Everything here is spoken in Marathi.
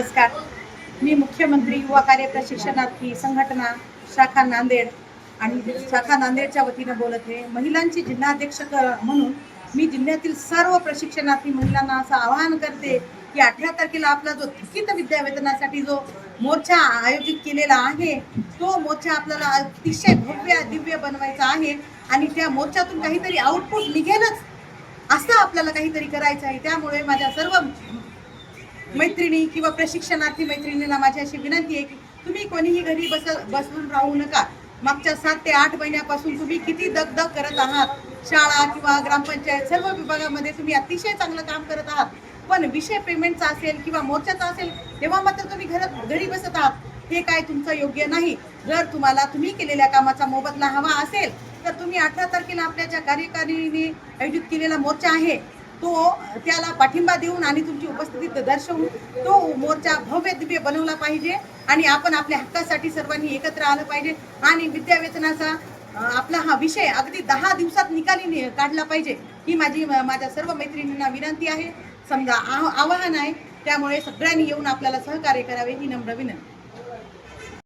नमस्कार. मी मुख्यमंत्री युवा कार्य प्रशिक्षणार्थी संघटना शाखा नांदेड आणि शाखा नांदेडच्या वतीनं बोलत आहे. महिलांची जिल्हाध्यक्ष म्हणून मी जिल्ह्यातील सर्व प्रशिक्षणार्थी महिलांना असं आवाहन करते की अठरा तारखेला आपला जो थकीत विद्यावेतनासाठी जो मोर्चा आयोजित केलेला आहे तो मोर्चा आपल्याला अतिशय भव्य दिव्य बनवायचा आहे आणि त्या मोर्चातून काहीतरी आउटपुट निघेलच असं आपल्याला काहीतरी करायचं आहे. त्यामुळे माझ्या सर्व मैत्रिणी किंवा प्रशिक्षणार्थी मैत्रिणींना माझी अशी विनंती आहे की तुम्ही कोणीही घरी बस बसून राहू नका. मागच्या सात ते आठ महिन्यापासून तुम्ही किती दगदग करत आहात? शाळा किंवा ग्रामपंचायत सर्व विभागामध्ये तुम्ही अतिशय चांगलं काम करत आहात. पण विषय पेमेंटचा असेल किंवा मोर्चाचा असेल तेव्हा मात्र तुम्ही घरात घरी बसत आहात. हे काय तुमचं योग्य नाही. जर तुम्हाला तुम्ही केलेल्या कामाचा मोबदला हवा असेल तर तुम्ही अठरा तारखेला आपल्या ज्या कार्यकारिणीने आयोजित केलेला मोर्चा आहे तो त्याला पाठिंबा देऊन आणि तुमची उपस्थिती दर्शवून तो मोर्चा भव्य दिव्य बनवला पाहिजे आणि आपण आपल्या हक्कासाठी सर्वांनी एकत्र आलं पाहिजे. आणि विद्यावेतनाचा आपला हा विषय अगदी दहा दिवसात निकाली काढला पाहिजे. ही माझी माझ्या सर्व मैत्रिणींना विनंती आहे. समजा आव- आवाहन आहे. त्यामुळे सगळ्यांनी येऊन आपल्याला सहकार्य करावे ही नम्र विनंती.